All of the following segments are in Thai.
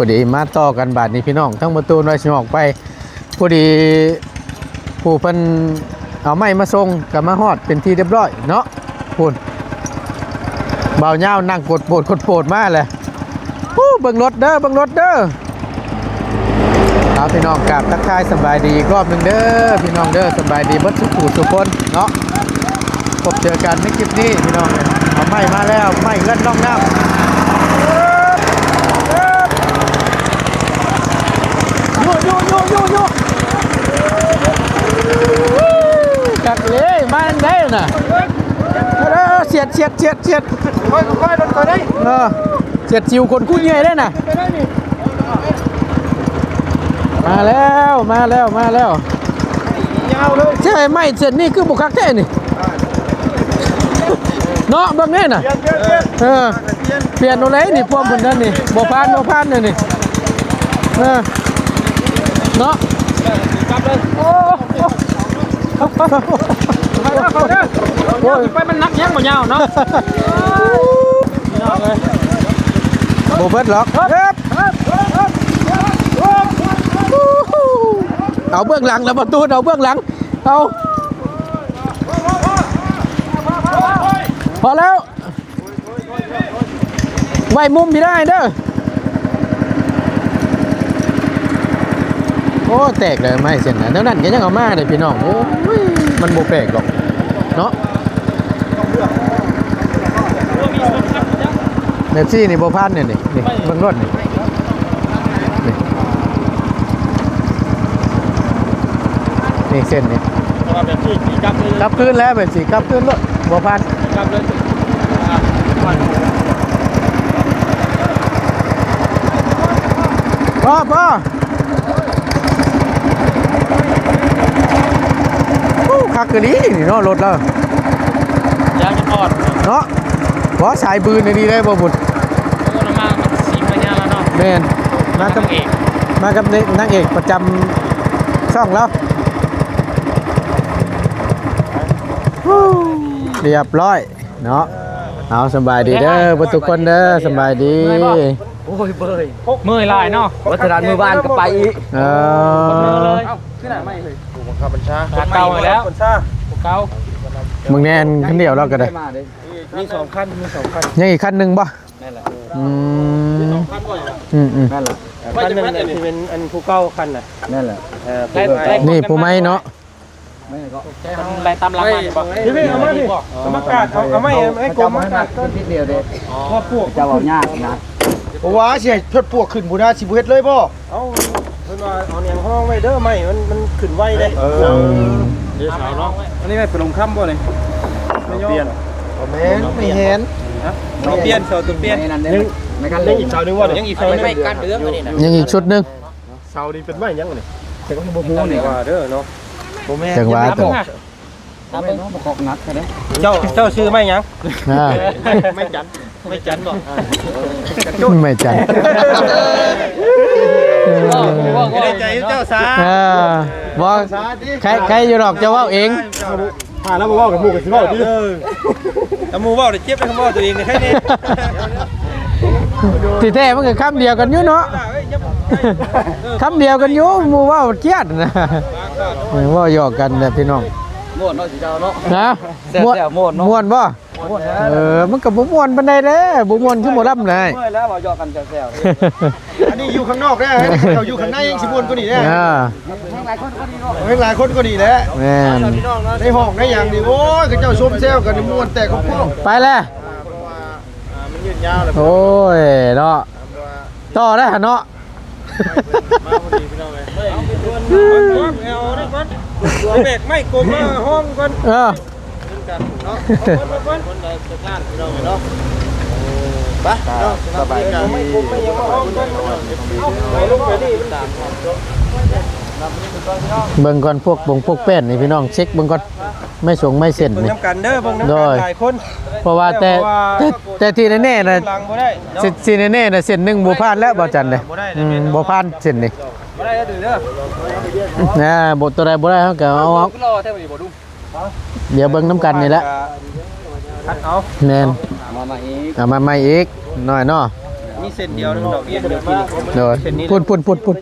อาพอดีมาต่อกันบาทนี้พี่น้องทั้งประตูน้อยสิออกไปพอดีผู้เพิ่นเอาไม้มาส่งกับมาฮอดเป็นที่เรียบร้อยเนาะพูนเบาเน่าวนั่งกดโปดกดโปดมากเลยฮู้เบิ่งรถเด้อเบิ่งรถเด้อเอาพี่น้องกราบทักทายสบายดีรอบหนึ่งเด้อพี่น้องเด้อสบายดีบิดทุกผู้ทุกคนเนาะพบเจอกันในคลิปนี้พี่น้องเอาไม้มาแล้วไม้เล่นน้องน้ำ ยูยูยูยูยูกักเลยมาอั นได้น่ะเออเฉียดเฉียดเฉียดเฉียดค่อยค่อยรถก่อนได้เออเฉียดจิวคนกู้เหนื่อยได้น่ะไปได้นี่มาแล้วมาแล้วมาแล้วยาวเลยใช่ไหมเสร็จนี่คือบุคักแท้นี่เนาะเบิ่งแน่น่ะเปลี่ยนเปลี่ยนเปลี่ยนเออเปลี่ยนเปลี่ยนอะไรนี่พวกมันนั่นนี่บ่พานบ่พานนี่นี่เออเนาะกลับ เลยโอ้โอ้ไปแล้วเขาเด้อโอ้ยไปมันนักยังบ่ยาวเนาะโบเบิดหรอกเอาเบื้องหลังแล้วประตูเอาเบื้องหลังเอาพอแล้วไว้มุมพี่ได้เด้อโอ้แตกเลยไม่เส้นนะเท่านั้นก็ยังเอามาเลยพี่น้องโอ้ยมันโบแปลกหรอก เนาะเนฟซี่นี่โบพันเนี่ยนี่นี่เบิ่งรถนี่นี่นี่เส้นนี่แบบที่กลับเลยกลับคืนแล้วเป็นสิกลับคืนรถโบพันกลับเลยพ่อพ่อโอ้ คักกะดีนี่เนาะรถแล้วยางจะทอดเนาะบ่สายบืนนี่ดีเลยบ่บุญโอ้น้ำมันสีมันยาวแล้วเนาะแม่นมากับเอกมากับนางเอกประจำช่องแล้วฮู้เรียบร้อยเนาะเอาสบายดีเด้อเบ่ทุกคนเด้อสบายดีโอ้ยเบยเมื่อยลายเนาะวัฒนมือบ้านก็ไปอีกเอเลอยขึ้นไหนไม่เลย ผู้บังคับบัญชาเก่าแล้วเก่ามึงแน่นคันเดียวแล้วก็ได้มาเด้มีสองขั้นมีสองขั้นยังอีกคันหนึงบ่นั่นแหละอืมขั้นก่อนอืมอืมนั่นแหละขั้นหนึ่งที่เป็นอันผู้เก่าขั้นน่ะนั่นแหละเออนี่ผู้ไม้เนาะไม่ก็ไล่ตามหลังมาบอกพี่พี่เอามาดิกรรมการเอาเอาไม่ไอ้กรมให้มาขึ้นทีเดียวเด้พ่อพวกเจ้าเอายากนะเพราะว่าสิให้เพิ่นปวกขึ้นบ่ได้สิบ่เฮ็ดเลยบ่เอาเพิ่น ว่าเอาเนี่ยห้องไว้เด้อไม่มันมันขึ้นไวเลยเออเดี๋ยวสาวเนาะอันนี้ไม่เป็นลงค่ำบ่เลยเปลี่ยนบ่แม่นไม่เห็นเราเปลี่ยนเสาตัวเปลี่ยนนั่นเด้ไม่กันยังอีกเสาหนึงว่ายังอีกเสานึงไม่กันเดืออันนี้นะยังอีกชุดหนึงเสานี่เป็นไม้ยังนี่แต่ก็บ่ฮู้นี่ก็ว่าเด้อเนาะบ่แม่นจังหวะตกถ้าเป็นน้องบ่กอกนัดแค่นี้เจ้าเจ้าชื่อไม่ยังอ่าไม่จันไม่จันบ่ไม่จัง ไม่ได้ใจเจ้าซาเออบอกใครใครอยู่หรอกจะเว่าเอง หาแล้วบ่เว้ากับหมู่กันสิเว้าดิแต่มูว่าได้เจ็บได้คำว่าตัวเองแค่นี้ที่แท้มันก็คำเดียวกันอยู่เนาะคำเดียวกันอยู่หมู่เว่าเครียดนะเว่าหยอกกันแบบพี่น้อง ม่วนเนาะสิเจ้าเนาะนะแซ่บๆม่วนเนาะ ม่วนบ่ เออมันก็บ่ม่วนปานใดเด้บ่ม่วนคือบ่รับเลยเมื่อยแล้วบ่ยอกกันแซวอันนี้อยู่ข้างนอกได้เจ้าอยู่ข้างในยังสิม่วนกว่านี้แน่อ่าๆหลายคนก็ดีเนาะเฮ็ดหลายคนกว่านี้แหละแม่นในห้องในหยังนี่โอ้ยก็เจ้าชมแซวกันนี่ม่วนแต่ของพวกไปแล้วมันยืดยาวเลยโอ้ยเนาะต่อได้หั่นเนาะมาพอดีพี่น้องเลยเอาไปชวนเอาได้ก่อนเบรกไม่กลมห้องก่อนเออ กันเนาะคนคนใดจะกล้านพี่น้องเนาะไปเนาะสบายกันไม่กลมไม่ยังห้องก่อนเอาไปลงไปนี่มันตามเบิ่งก่อนพวกบงพวกแป้นนี่พี่น้องเช็คเบิ่งก่อนไม่สงไม่เส้นเบิ่งนี่น้ำกันเด้อเบิ่งน้ำกันหลายคนเพราะว่าแต่แต่แต่ที่แน่ๆนะหลังบ่ได้เนาะสิสิแน่ๆนะเส้นหนึงบ่ผ่านแล้วบ่จันเลยอืมบ่ผ่านเส้นนี่บ่ได้เด้อเด้อนะบ่ตัวใดบ่ได้เฮาก็เอาเอารอแท้บ่บ่ดู เดี๋ยวเบิ้งน้ำกันนี่แหละคัดเอาแม่นเอามาใหม่อีกหน่อยเนาะ มีเส้นเดียวนึงดอกเอียงเดียวกินโดยพุ่นพุ่นพุ่นพุ่น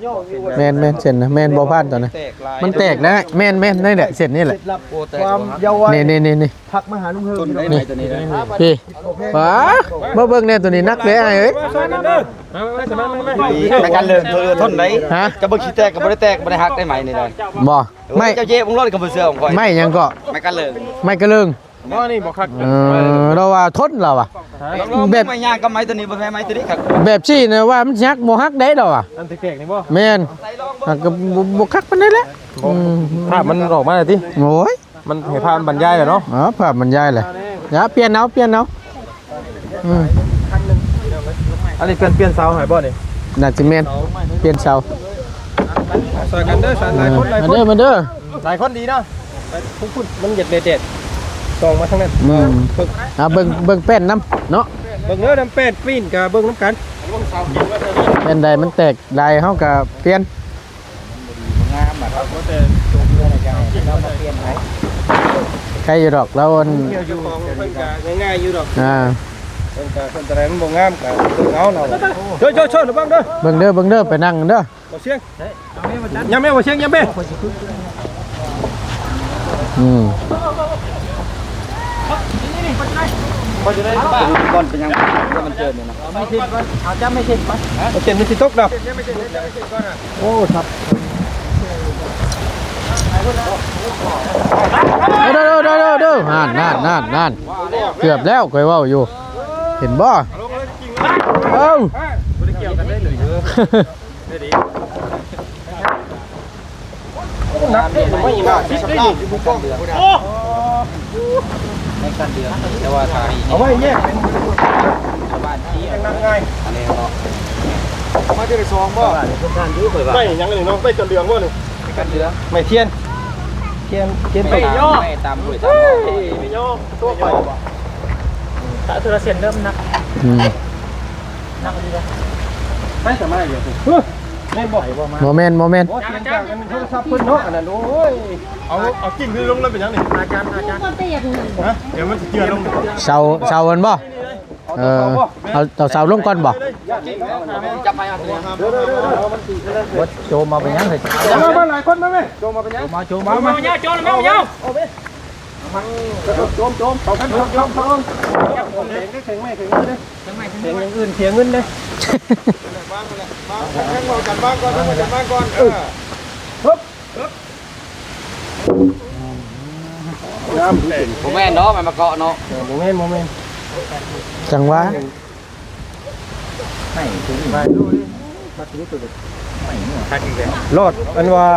แมนแมนเส้นนะแมนบ่พลาดตอนนะแตกลายมันแตกนะแมนแมนนี่แหละเส้นนี่แหละโอ้แต่ความเยาว์วัยนี่นี่นี่นี่พักมาหาลุงเฮิต้มนได้ไหมตัวนี้นะพี่ป๋าบ่เบิ่งแน่ตัวนี้นักเลยไอ้เอ้ยในการเลินเธอทนไหนฮะจะบ่ขี้แตกก็บ่ได้แตกบ่ได้หักได้ไหมนี่เลยบ่ไม่เจ้าเย่มึงรอดกับเสื้อของข่อยไม่หยังก็ไม่การเลินไม่กระเลิงบ่นี่บ่คักเออเราว่าทนเราอะ แบบไม่ยากกับไม้ตัวนี้บ่แพ้ไม้ตัวนี้ครับแบบซี่นะว่ามันยักบ่ฮักได้ดอกอะอันแตกๆนี่บ่แม่นอะก็บ่บ่คักปานใดแหละอืมภาพมันออกมาเลยติโอ้ยมันให้ภาพมันบรรยายแล้วเนาะอ๋อภาพมันยายเลยอย่าเปลี่ยนเอาเปลี่ยนเอาอืมอันนี้เปลี่ยนเปลี่ยนเสาให้บ่นี่น่าจะแม่นเปลี่ยนเสาซอยกันเด้อสารหลายคนหลายมาคนเด้อมาเด้อหลายคนดีเนาะไปพุ่นๆมันเหยียดเด็ด ๆส่องมาทางนั้นอืมอะเบิ่งเบิ่งแป้นน้ำเนาะเบิ่งเด้อน้ำเป็ดปีนกับเบิ่งน้ำกันแป้นใดมันแตกลายเฮาก็เปลี่ยนใครอยู่ดอกแล้วอันเกี่ยวอยู่ของเพิ่นก็ง่ายๆอยู่ดอกอ่าเพิ่นก็เพิ่นแต่ไรมันบ่งามก็เบิ่งเอาเราโชว์ๆๆระวังเด้อเบิ่งเด้อเบิ่งเด้อไปนั่งเด้อบ่เสียงยังแม่บ่เสียงยังแม่อืม ก่อนเป็นยังมันเจอเนี่ยนะบ่เจ็นมันสิตกเดอกโอ้ครับเด้อเด้อเด้อเด้อนั่นนั่นนั่นนั่นเกือบแล้วข่อยว้าอยู่ เห็นบ่เอ้าบ่ได้เกี่ยวกันได้เลยเด้อได้ดีนักเตะไม่ยิงอะคิดได้ยิงอยู่บุกกล้องโอ้ ในการเดือนแต่ว่าทายเอาไว้แยกเป็นชาวบ้านชี้นั่งง่ายอันนี้เนาะมาที่ได้ซองบ่ทุกท่านรู้เผยว่าไม่ยังเลยน้องไปจนเหลืองบ่นี่ในการเดือนไม่เทียนเทียนเทียนไปไม่ย่อไม่ตามด้วยตามเฮ้ยไม่ย่อตัวไปถ้าโทรเสียนเริ่มนักอืมไม่สามารถอยู่เฮ้ย ไม่บ่อยบ่มาโมเมนต์โมเมนต์โอ้เสียงจากกันโทรศัพท์เพิ่นเนาะอันนั้นโอ้ยเอาเอากิ่งขึ้นลงแล้วเป็นยังนี่อาจารย์อาจารย์ฮะเดี๋ยวมันสิเจือลงเสาเสามันบ่เออเอาเอาเสาลงก่อนบ่จับไปเอาตัวเดี๋ยวเดี๋ยวเดี๋ยวเดี๋ยวมันสิจะได้โจมมาเป็นยังไงมามาหลายคนมาไหมโจมมาเป็นยังมาโจมมามามาเนี่ยโจมมาเอาเอาไปโจมโจมเอากันโจมโจมโจมเสียงก็เสียงไม่เสียงไม่ได้เสียงอย่างอื่นเสียงเงินเลย บ้างเลยบ้างแข่งกันบ้างก่อนแข่งกันบ้างก่อนเออฮึบฮึบน้ำเมผมแม่เนาะมันมาเกาะเนาะโมเมนต์โมเมนต์จังหวเด็กไม่เนาะรอดอันว่า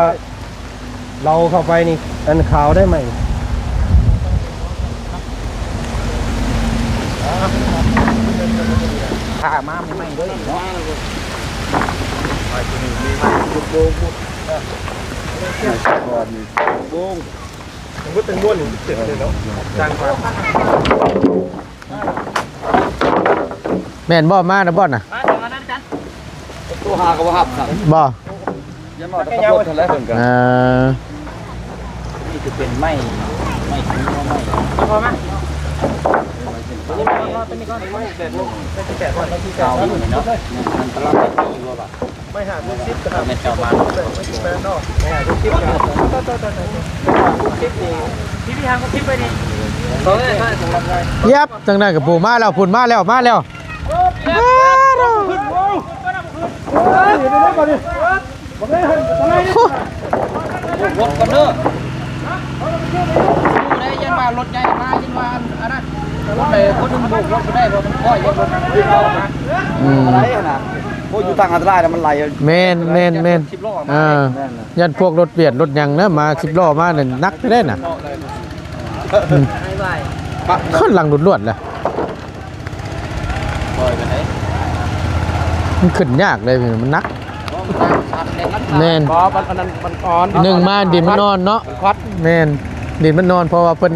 เราเข้าไปนี่อันขาวได้ไหม ถ้ามาไม่ไม่ด้วยเนาะวงมันก็เป็นม้วนอยู่เสร็จเลยเนาะจางมาแม่นบ่มานะบ่น่ะตัวหาก็บ่ฮับครับบ่ยังมาตะโกนทันแล้วเพิ่นก็เออนี่จะเป็นไม้ไม้ถึงว่ไม้พอไหม ไม่หาทุกซิปครับไม่เจ้ามาไม่ถึงแปดเนาะไม่หาทุกซิปครับทุกซิปนี่ที่พี่ทางก็ซิปไปนี่โอ้ยใช่ผมรับได้ยับจังนั้นกับปู่มาแล้วพุ่นมาแล้วมาแล้วขึ้นโว้เฮ้ยเดี๋ยวได้ก่อนดิบอกเลยอะไรนี่รถกันเด้อดูได้ยันมารถใหญ่มายันมาอันนั้น รถไปคนนึงบุกรถได้รถมันก้อยยันรถขึ้นเข้ามาอืมอะไรน่ะโอ้อยู่ทางอันตรายแล้วมันไหลแม่นแม่นแม่นสิบล้ออ่ายันพวกรถเบียดรถหยังนะมา10ล้อมานั่นนักไปได้น่ะข้นหลังหลุดลวดๆเลยปล่อยไปไหนมันขึ้นยากเลยมันนักชัดเลยนัดแม่นอ๋อมันอันนั้นมันอ่อนหนึ่งมาดินมันนอนเนาะควัดแม่น ดินมันนอนเพราะว่าเพิ่น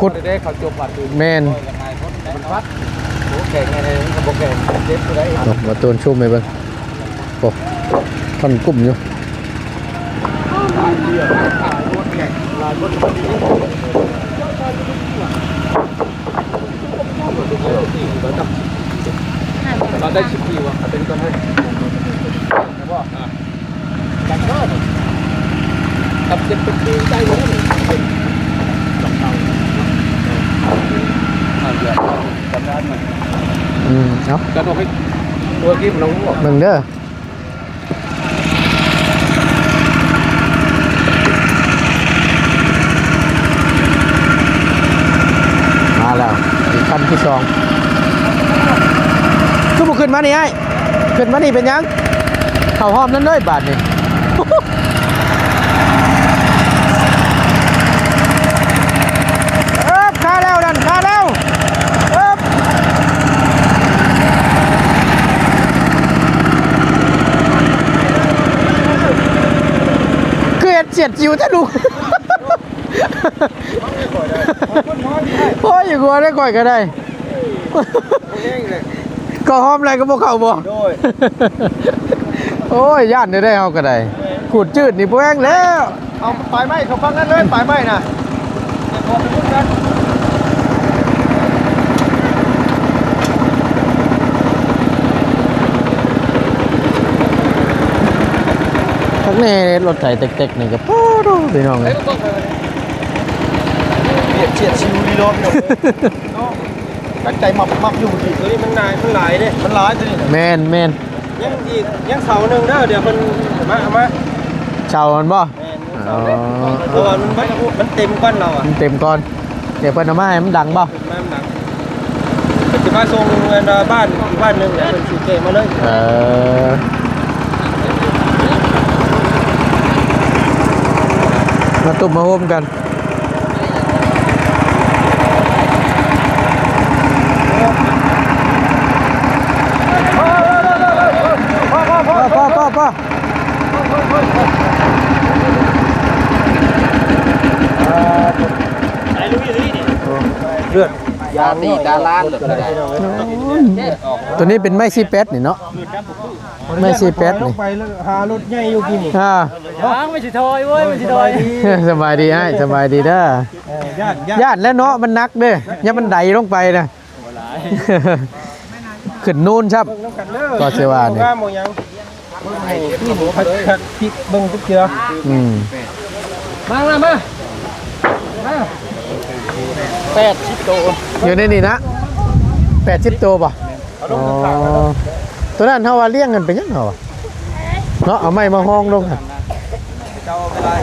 ขุดได้เขาจบบัตรดูแม่นมันควัดโอ้แข่งไงเลยมันบอกแข่งเจ็บตัวได้ตกมาตูนชุ่มไปเบิ่งโอ้ท่อนกลุ่มอยู่เราได้ชิปดีวะเป็นต้นให้จังก็กับเจ็ดเป็นปีได้หมดเลยส อืมเนาะจะต้องให้ตัวกี้มันลงหัวเบิ่งเด้อมาแล้วอีกคันที่สองขึ้นมานี่ไอ้ขึ้นมานี่เป็นยังเข้าห้อมนั่นเลยบาทนี่ เอ๊บขาแล้วนั่นขาแล้วเอ๊บคือเห็ดเสียดจิวจ้าดูโอ้ยอย่ากลัวได้ก่อยก็ได้ก็หอมอะไรก็บ่เขาบ่โดยโอ้ยย่านได้ได้เอาก็ได้ขูดจืดนี่พวกแห้งแล้วเอาปลายไม้เขาฟังกันเลยปลายไม้น่ะ ทั กแน่รถไถเต็กๆนี่ก็ปูดูพี่น้องเลยเบียดเฉียดชิวดีรถเนาะตั้งใจมับมับอยู่ทีตัวนี้มันนายมันหลายเนี่ยมันร้ายตัวนี้แมนแมนยังอีกยังเสาหนึ่งเด้อเดี๋ยวมันมาเอามาเชามันบ่แม่นเสาเนี่ยเพราะว่ามันมันเต็มก้อนเราอะมันเต็มก่อนเดี๋ยวเพิ่นเอามาให้มันดังบ่มาหนักปัจจุบันส่งเงินบ้านบ้านหนึ่งเนี่ยเป็นสีเกมาเลยเออ มาตุ่มาโฮมกันพ่อพ่อพ่อพ่อเลือดยาตีตาลานตัวนี้เป็นไม้ซีเป็ดนี่เนาะ ไม้ซีเป็ดนี่ไปแล้วหารถใหญ่อยู่กิน นี่อ่าล้างไม่ใช่ทอยเว้ยไม่ใช่ทอยสบายดีไอ้สบายดีเด้อญาติญาติญาติแล้วเนาะมันนักเด้ออย่ามันไดลงไปนะขึ้นนู่นครับน้ำกันเด้อก็เชื่อว่าเนี่ยข้ามหมดยังให้พี่หมูพัดพัดพริกเบิ่งทุกเชืออืมมามามามาแปดสิบโตอยู่ในนี่นะแปดสิบตัวป่ะอ๋อตัวนั้นเท่าว่าเลี้ยงกันเป็นยังเหรอวะเนาะเอาไม้มาห้องลง ค่ะ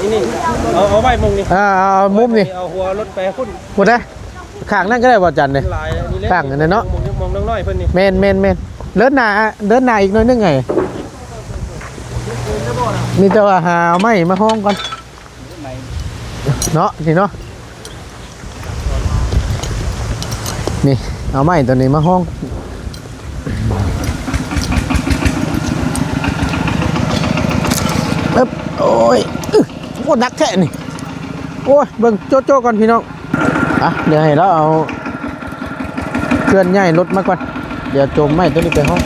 นี่นี่เอาเอาไว้มุงนี่อ่าเอามุมนี่เอาหัวรถไปพุ่นหมดได้ข้างนั่นก็ได้บ่จันเลยลายนี่ยตั้งนั่นเนาะมองน้อยเพิ่นนี่เมนเมนเมนเดินหน้าเดินหน้าอีกน่อยนึงไงมีแต่ว่าหาเอาไม้มาห้องก่อนเนาะสิเนาะนี่เอาไม้ตัวนี้มาห้อง เอ๊บโอ้ยโคตรนักแค่นี่โอ้ยเบิ่งโจ๊ะโจ๊ะก่อนพี่น้องอะเดี๋ยวให้เราเอาเคลื่อนย้ายรถมาก่อนเดี๋ยวโจมไม่ตัวนี้ไปห้อง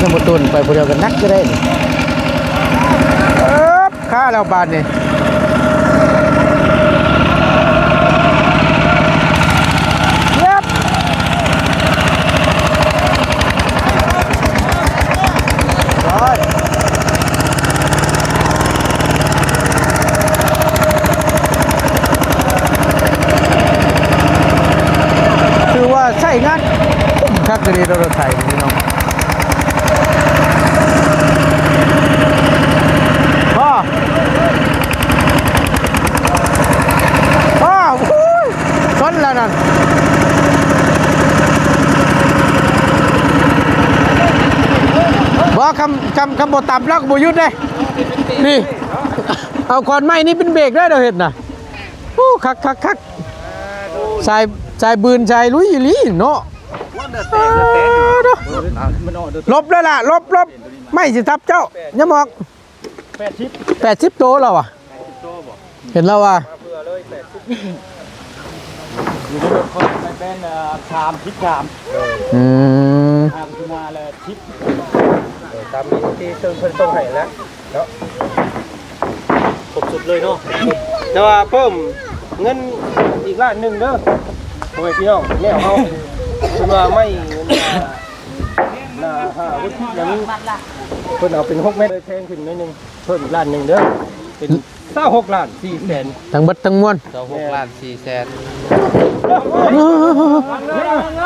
น้ำมันตูนไปคนเดียวกันนักก็ได้นี่เอ๊บค่าแล้วบานนี่เย็บร้อยคือ ว่าใช่งานคุ้มคักกรีรถไทยนี่น้องพ่อพ่ออู้ยชนแล้วนั่นบอกคำคำคำบทต่ำแล้วก็บหยุดเลยนี่ เอาคอนไม้นี่เป็นเบรกได้เดี๋ยวเห็นนะอู้คักคักคักสาย สายบืนสายลุยอีหลีเนาะลบเลยล่ะลบลบไม่สิทับเจ้าอย่ามองแปดชิปแปดสิบโตแล้วอะเห็นแล้วว่ะเพื่อเลยแปดชิปเป็นชามทิพชามอืมชามขึ้นมาเลยทิพตามนี้ที่เติมเพิ่นส่งให้แล้วแล้วครบสุดเลยเนาะแต่ว่าเพิ่มเงินอีกล้านหนึ่งเด้อพ่ อแม่พี่น้องแม่เอาคือว่าไม่น้าห้าวุฒิอย่างนี้เพิ่นเอาเป็นหกเมตรแพงขึ้นนิดนึงเพิ่มอีกล้านหนึ่งเด้อเป็นเก้าหกล้านสี่แสนทั้งเบิดทั้งมวลเราหกล้านสี่แสน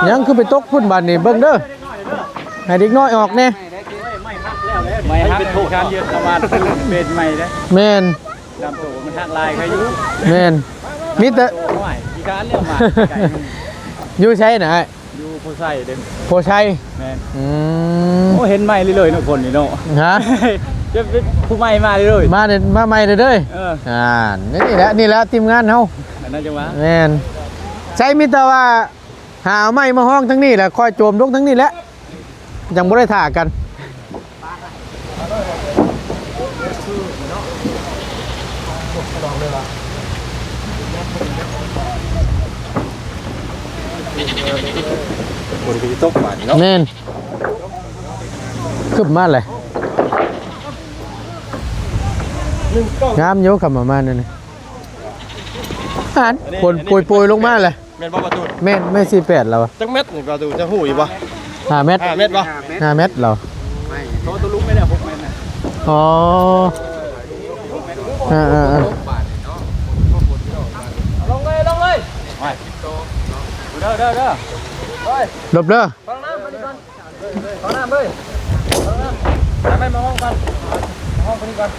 ยังคือไปตกพุ่นบานนี่เบิ่งเด้อให้เด็กน้อยออกแน่ไม่ฮักเป็นผู้การเยอะประมาณเป็นใหม่นะแม่นลำตัวมันหักลายใครอยู่แม่นมีแต่ตัวน้อยอี การเรียกมาไก่มันอยู่ใช้น่ะไอ้อยู่ผู้ใส่เด่นโพชัยแม่นอืมโอ้เห็นใหม่เลยๆเนาะคนนี่เนาะฮะจะเป็นผู้ใหม่มาเลยมาเด้อมาใหม่เด้อเด้อเอออ่านี่แหละนี่แหละทีมงานเฮาอันนั้นจังหวะแม่นใช้มีแต่ว่า หาเอาไม้มาห้องทั้งนี้แหละคอยโจมลกทั้งนี้แหละยังบ่ได้ถ่ากัน คนที่ตกบาทเนาะแม่นคึบมาเลยงางามโยขับมามานั่นน่ะอ่านปนปุยปุยลงมาเลยแม่นบ่ประตูแม่นแม่สี่แปดเราจักเม็ดนี่ประตูจะหูอยู่บ่ห้าเมตรห้าเม็ดบ่ห้าเมตรเราโตตัวลุกไม่ได้หกเมตรนะอ๋ออ่าอ่าอ่า ลงเลยลงเลยไป เด้อเด้อเด้อหลบเด้อฟังน้ำไปดิก่อนฟังน้ำเว้ยฟังน้ำไปมาห้องกันห้องคนนี้ก่อน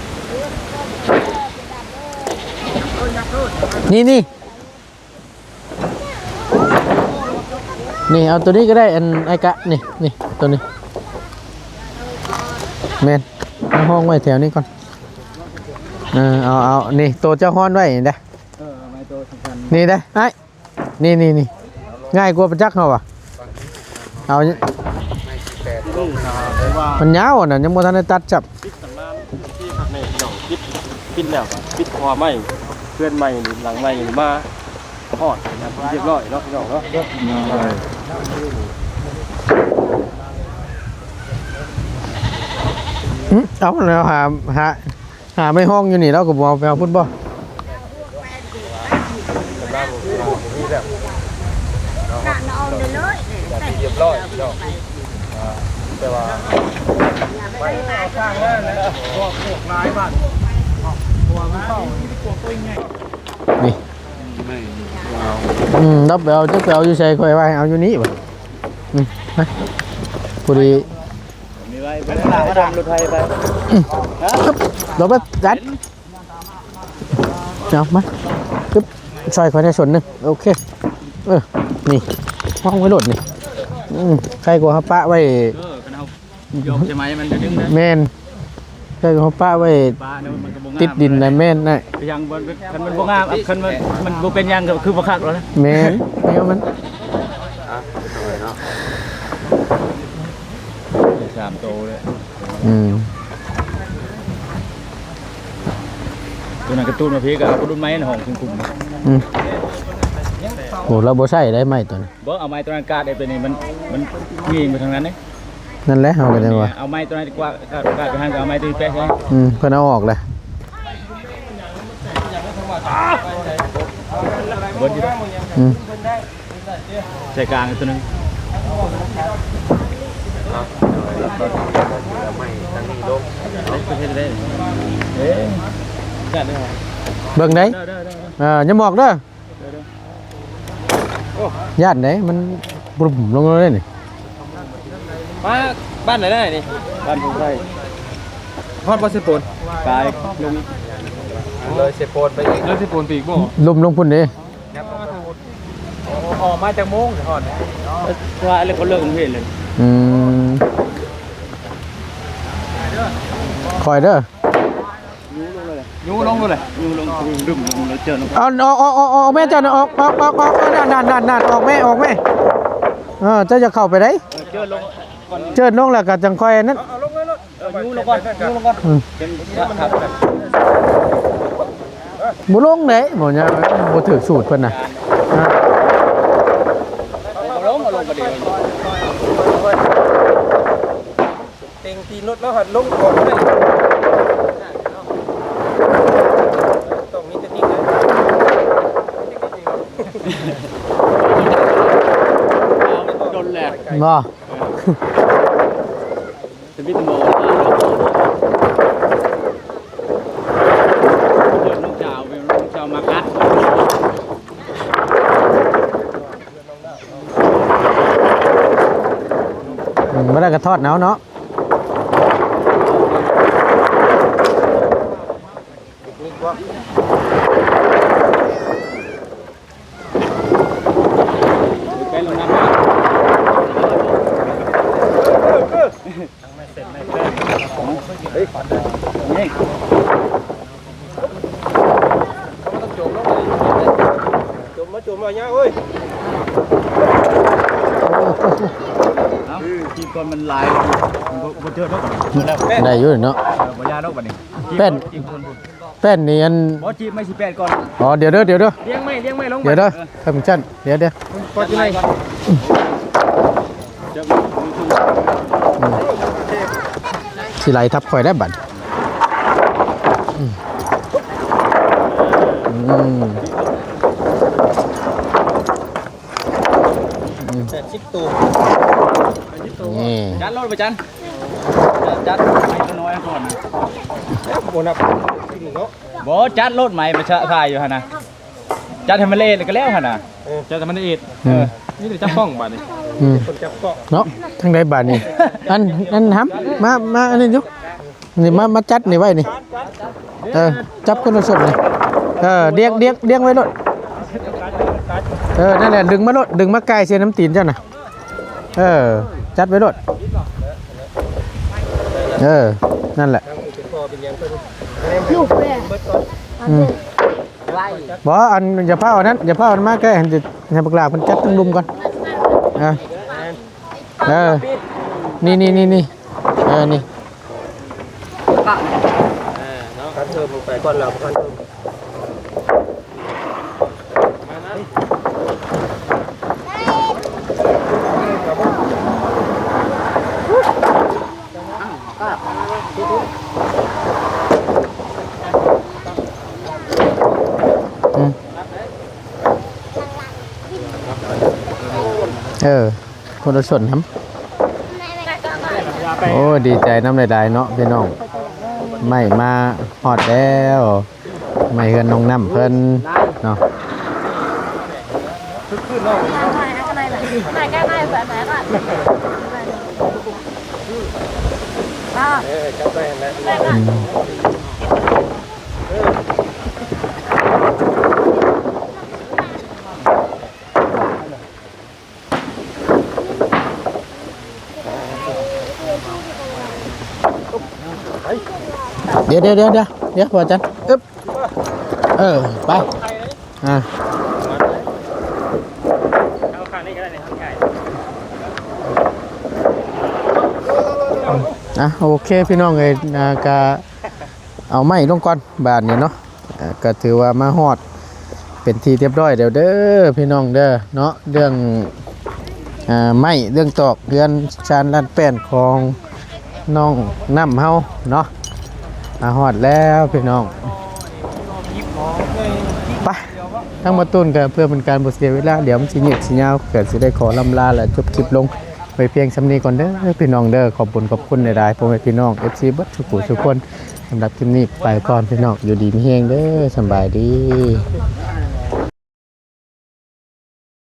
นี่นี่นี่เอาตัวนี้ก็ได้อันไอกะนี่นี่ตัวนี้แมนเอาห้องไว้แถวนี้ก่อนเออเอาเอานี่ตัวเจ้าห้อนไว้นี่ได้เออไม่โตสำคัญนี่ได้ไอ้นี่นี่นี่ ง่ายกว่าประจักษ์เขาอะเอาเนี่ยมันยาวอะยังบ่ทันได้ตัดจับปิดตำนานที่พักในพี่น้องปิดปิดแล้วปิดคอไม้เพื่อนไม้นี่หลังไม้นี่มาฮอดเรียบร้อยเนาะพี่น้องเนาะเอาแล้วหาหาหาไม่ห้องอยู่นี่เราก็บอาไปเอาพุ่นบ่ เรียบร้อยพี่น้อง แต่ว่าไม่สร้างงานนะพวกพวกหลายบาทตัวมันเข้านี่อืมรับไปเอาจะไปเอาอยู่ใส่ค่อยไว้เอาอยู่นี่บ่นี่ไปพอดีมีไว้เป็นหลังมาดามรถไฟไปเราไปจัดเอามาปึ๊บซอยค่อยได้ส่วนหนึงโอเคเออนี่ห้องไว้โหลดนี่อืมใครกลัวเขาปะไว้เออกันเอา ยกใช่ไหมมันจะดึงนะแม่นใครกลัวเขาปะไว้ปลาเนี่ยมันก็บ่งามติดดินนะแม่นนะยังบ่คันมันบ่งามคันมันมันบ่เป็นหยังก็คือบ่คักแล้วนะแม่นเดี๋ยวมันสามโตเลยอืมตัวนั้นกระตุ้นมาพีกับกระตุ้นไม้ในห้องคุมคุมอืมโหเราบ่ใช่ได้ไหมตัวนี้บ่เอาไม้ตัวนั้นกาดไอ้ตัวนี้มันมันยิงไปทางนั้นนี่ นั่นแหละเอาไปจังว่าเอาไม้ตัวนั้นดีกว่ากาดกาดไปทางกับเอาไม้ตัวนี้แป๊ะใช่ไหมอืมเพิ่นเอาออกเลยเบิดอยู่ด้วยอืมใจกลางตัวนึงไม่ใช่ได้เอ๊ะกัดได้เหรอเบิ่งได้ได้ได้ได้อ่าอย่าหมอกเด้อญาติไหนมันปรุมลงเลยนี่ มาบ้านไหนได้นี่บ้านผมใช่ฮอดบ่สิปนกายลงเลยสิปนไปอีกเลยสิปนปีกบ่ลุมลงพุ่นเด้ออกมาจากโมงฮอดว่าอะไรเขาเลิกกันเห็นเลยอืมคอยเด้อยูลงเลยยูลงดึมลงแล้วเจอลงเอาออกออกออกออกแม่เจ้าน่ะออกออกออกออกนั่นนั่นนั่นนั่นออกแม่ออกแม่เออเจ้าจะเข้าไปได้เจอลงก่อน เจิดลงแล้วก็จังคอยนั้นเอาลงเลยลูกยูลงก่อนยูลงก่อนอืมเป็นครับบ่ลงเด้บ่เนี่ยบ่ถือสูตรเพิ่นน่ะอ่าลงลงประเดี๋ยวเต็งตีนรถแล้วหัดลงก่อนได้ต้องมีเทคนิคนะบ่จะมีตำรว จเดี๋ยวลูกชาวเป็นลูกชาวมากัดไม่ได้กระทอดหนาวเนาะ ไปลงน้ำ จมมาจมมาเนี่ยเอ้ย เอ้าทีม ก่อนมันลายมันบ่เจอเท่ากันได้อยู่เนาะบ่ยาเท่ากันนี่เป็นทีมคนแป้นนี่อัน บ่จีบไม่สิแปดก่อนอ๋อ เดี๋ยวเด้อ เดี๋ยวเด้อ เลี้ยงไม่เลี้ยงไม่ลงเดี๋ยวเด้อท่านผู้ชันเดี๋ยวเดี๋ยวก็จีไม่ก่อนสิไหลทับข่อยได้บัดอืมอืมแปดสิบตัว นี่ จัดรถไปจันจัดไม่ตัวน้อยก่อนโบนับสิ่งเนาะบ่จัดรถใหม่มาชะทายอยู่หั่นน่ะจัดให้มันเละก็แล้วหั่นน่ะจัดให้มันเอ็ดอืมนี่จะจับป้องบัดนี้อืมคนจับเกาะเนาะทั้งใดบาทนี่อันอันทำมามาอันนี้อยุนี่มามาจัดนี่ไว้นี่เออจับคนละส่วนนี่เออเดียงเดียงเดียงไว้รถเออนั่นแหละดึงมารถดึงมาไกลเสียน้ำตีนเจ้าน่ะเออ จัดไว้รถเออ นั่นแหละบอเป็นยังเพิ่นอืมบออันอย่าพาอานั้นอย่าพาอันมาใกล้ให้ให้บักลาเพิ่นจัดตั้งลุมก่อนอะเออนี่นี่นี่นี่เออนี่เออเนาะคันเทิมลงไปก่อนเราคันเทิม เออ คนละส่วนครับ โอ้ ดีใจน้ำใดๆเนาะพี่น้อง ไม่มาฮอดแล้ว ไม่เฮือนน้องน้ำเพิ่นเนาะ này cái này phải phải bạn เออจับไปนั่นแหละอืม ดี๋ยวเดี๋ยวเดี๋ยวเดี๋ยวเดี๋ยวพอจันอึ๊บเออไปอ่าอะโอเคพี่น้องเอ้ยอ่าก็เอาไม้ลงก่อนบาทนี้เนาะก็ถือว่ามาฮอดเป็นทีเรียบร้อยเดี๋ยวเด้อพี่น้องเด้อเนาะเรื่องอไม้เรื่องตอกเรือนชานลันแป้นของน้องน้ำเฮาเนาะ มาหอดแล้วพี่น้องไปทั้งมาตุ้นกันเพื่อเป็นการบทเสียเวลาเดี๋ยวมันสิเหยียบสิยาวเกิดสิได้ขอลำลาและจบคลิปลงไปเพียงสำนีก่อนเด้อพี่น้องเด้อขอบคุณขอบคุณในรายพ่อแม่พี่น้อง FC เบัตสุขุสุขคนสำหรับคลิปนี้ไปก่อนพี่น้องอยู่ดีมีเฮงเด้อสบายดี